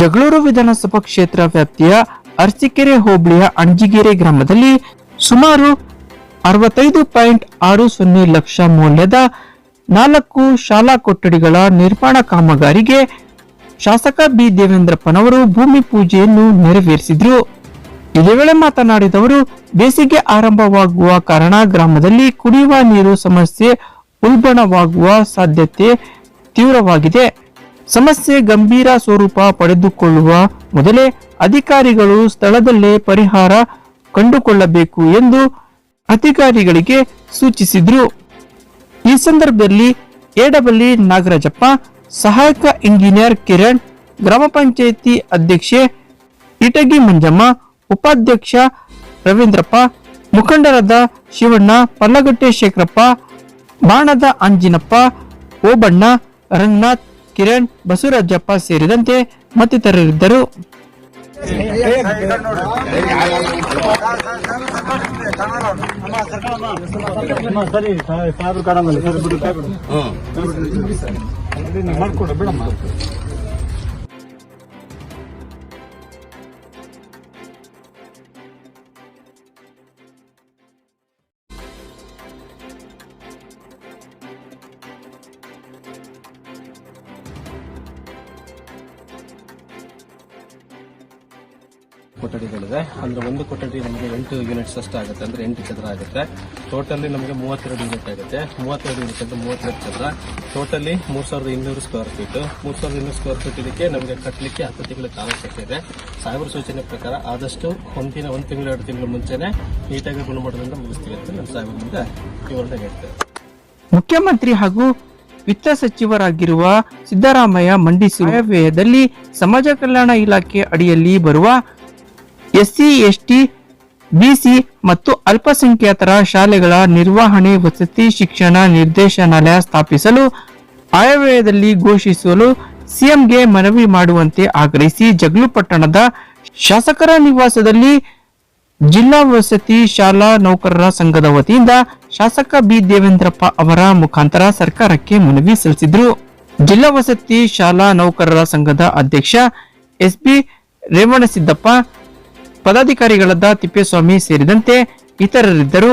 ಜಗಳೂರು ವಿಧಾನಸಭಾ ಕ್ಷೇತ್ರ ವ್ಯಾಪ್ತಿಯ ಅರಸಿಕೆರೆ ಹೋಬಳಿಯ ಅಂಜಿಗೆರೆ ಗ್ರಾಮದಲ್ಲಿ ಸುಮಾರು ಅರವತ್ತೈದು ಪಾಯಿಂಟ್ ಆರು ಸೊನ್ನೆ ಲಕ್ಷ ಮೌಲ್ಯದ ನಾಲ್ಕು ಶಾಲಾ ಕೊಠಡಿಗಳ ನಿರ್ಮಾಣ ಕಾಮಗಾರಿಗೆ ಶಾಸಕ ಬಿ ದೇವೇಂದ್ರಪ್ಪನವರು ಭೂಮಿ ಪೂಜೆಯನ್ನು ನೆರವೇರಿಸಿದ್ರು. ಇದೇ ವೇಳೆ ಮಾತನಾಡಿದವರು ಬೇಸಿಗೆ ಆರಂಭವಾಗುವ ಕಾರಣ ಗ್ರಾಮದಲ್ಲಿ ಕುಡಿಯುವ ನೀರು ಸಮಸ್ಯೆ ಉಲ್ಬಣವಾಗುವ ಸಾಧ್ಯತೆ ತೀವ್ರವಾಗಿದೆ. ಸಮಸ್ಯೆ ಗಂಭೀರ ಸ್ವರೂಪ ಪಡೆದುಕೊಳ್ಳುವ ಮೊದಲೇ ಅಧಿಕಾರಿಗಳು ಸ್ಥಳದಲ್ಲೇ ಪರಿಹಾರ ಕಂಡುಕೊಳ್ಳಬೇಕು ಎಂದು ಅಧಿಕಾರಿಗಳಿಗೆ ಸೂಚಿಸಿದ್ರು. ಈ ಸಂದರ್ಭದಲ್ಲಿ ಎಡಬಲ್ಲಿ ನಾಗರಾಜಪ್ಪ, ಸಹಾಯಕ ಇಂಜಿನಿಯರ್ ಕಿರಣ್, ಗ್ರಾಮ ಪಂಚಾಯಿತಿ ಅಧ್ಯಕ್ಷೆ ಇಟಗಿ ಮಂಜಮ್ಮ, ಉಪಾಧ್ಯಕ್ಷ ರವೀಂದ್ರಪ್ಪ, ಮುಖಂಡರಾದ ಶಿವಣ್ಣ, ಪಲ್ಲಗಟ್ಟೆ ಶೇಖರಪ್ಪ, ಬಾಣದ ಅಂಜಿನಪ್ಪ, ಓಬಣ್ಣ, ರಂಗನಾಥ್ ಕಿರಣ್ ಬಸವರಾಜಪ್ಪ ಸೇರಿದಂತೆ ಮತ್ತಿತರರಿದ್ದರು. ಮಾಡ್ಕೊಡ ಕೊಠಡಿಗಳಿದೆ ಅಂದ್ರೆ ಒಂದು ಕೊಠಡಿ ನಮಗೆ ಎಂಟು ಯೂನಿಟ್ಸ್ ಅಷ್ಟು ಆಗುತ್ತೆ, ಅಂದ್ರೆ ಎಂಟು ಚದರ ಆಗುತ್ತೆ. ಟೋಟಲಿ ನಮಗೆ ಮೂವತ್ತೆರಡು ಯೂನಿಟ್ ಆಗುತ್ತೆ. ಮೂವತ್ತೆರಡು ಯೂನಿಟ್ ಅಂದ್ರೆ ಮೂವತ್ತೆರಡು ಚದರ. ಟೋಟಲಿ ಮೂರ್ ಸಾವಿರದ ಇನ್ನೂರು ಸ್ಕ್ವೇರ್ ಫೀಟ್ ಮೂರ್ ಸಾವಿರದ ಇನ್ನೂರು ಸ್ಕ್ವೇರ್ ಫೀಟ್ ಇದಕ್ಕೆ ನಮಗೆ ಕಟ್ಟಲಿಕ್ಕೆ ಹತ್ತು ತಿಂಗಳ ಅವಶ್ಯಕತೆ ಇದೆ. ಸಾಹೇಬರ ಸೂಚನೆ ಪ್ರಕಾರ ಆದಷ್ಟು ಒಂದಿನ, ಒಂದು ತಿಂಗಳು, ಎರಡು ತಿಂಗಳು ಮುಂಚೆನೆ ನೀಟಾಗಿ ಗುಣಮಟ್ಟದಿಂದ ಮುಗಿಸ್ತೀವಿ ಅಂತ ನಮ್ಮ ಸಾಹೇಬರಿಂದ ಇವರನ್ನ ಹೇಳ್ತೇವೆ ಮುಖ್ಯಮಂತ್ರಿ ಹಾಗೂ ವಿತ್ತ ಸಚಿವರಾಗಿರುವ ಸಿದ್ದರಾಮಯ್ಯ ಮಂಡಿಸಿ ವ್ಯಯದಲ್ಲಿ ಸಮಾಜ ಕಲ್ಯಾಣ ಇಲಾಖೆ ಅಡಿಯಲ್ಲಿ ಬರುವ ಎಸ್ಸಿ, ಎಸ್ಟಿ, ಬಿಸಿ ಮತ್ತು ಅಲ್ಪಸಂಖ್ಯಾತರ ಶಾಲೆಗಳ ನಿರ್ವಹಣೆ, ವಸತಿ, ಶಿಕ್ಷಣ ನಿರ್ದೇಶನಾಲಯ ಸ್ಥಾಪಿಸಲು, ಆಯವ್ಯಯದಲ್ಲಿ ಘೋಷಿಸಲು ಸಿಎಂಗೆ ಮನವಿ ಮಾಡುವಂತೆ ಆಗ್ರಹಿಸಿ ಜಗ್ಲು ಪಟ್ಟಣದ ಶಾಸಕರ ನಿವಾಸದಲ್ಲಿ ಜಿಲ್ಲಾ ವಸತಿ ಶಾಲಾ ನೌಕರರ ಸಂಘದ ವತಿಯಿಂದ ಶಾಸಕ ಬಿ. ದೇವೇಂದ್ರಪ್ಪ ಅವರ ಮುಖಾಂತರ ಸರ್ಕಾರಕ್ಕೆ ಮನವಿ ಸಲ್ಲಿಸಿದ್ರು. ಜಿಲ್ಲಾ ವಸತಿ ಶಾಲಾ ನೌಕರರ ಸಂಘದ ಅಧ್ಯಕ್ಷ ಎಸ್. ಬಿ ರೇವಣಸಿದ್ದಪ್ಪ ಪದಾಧಿಕಾರಿಗಳಾದ ತಿಪ್ಪೇಸ್ವಾಮಿ ಸೇರಿದಂತೆ ಇತರರಿದ್ದರು.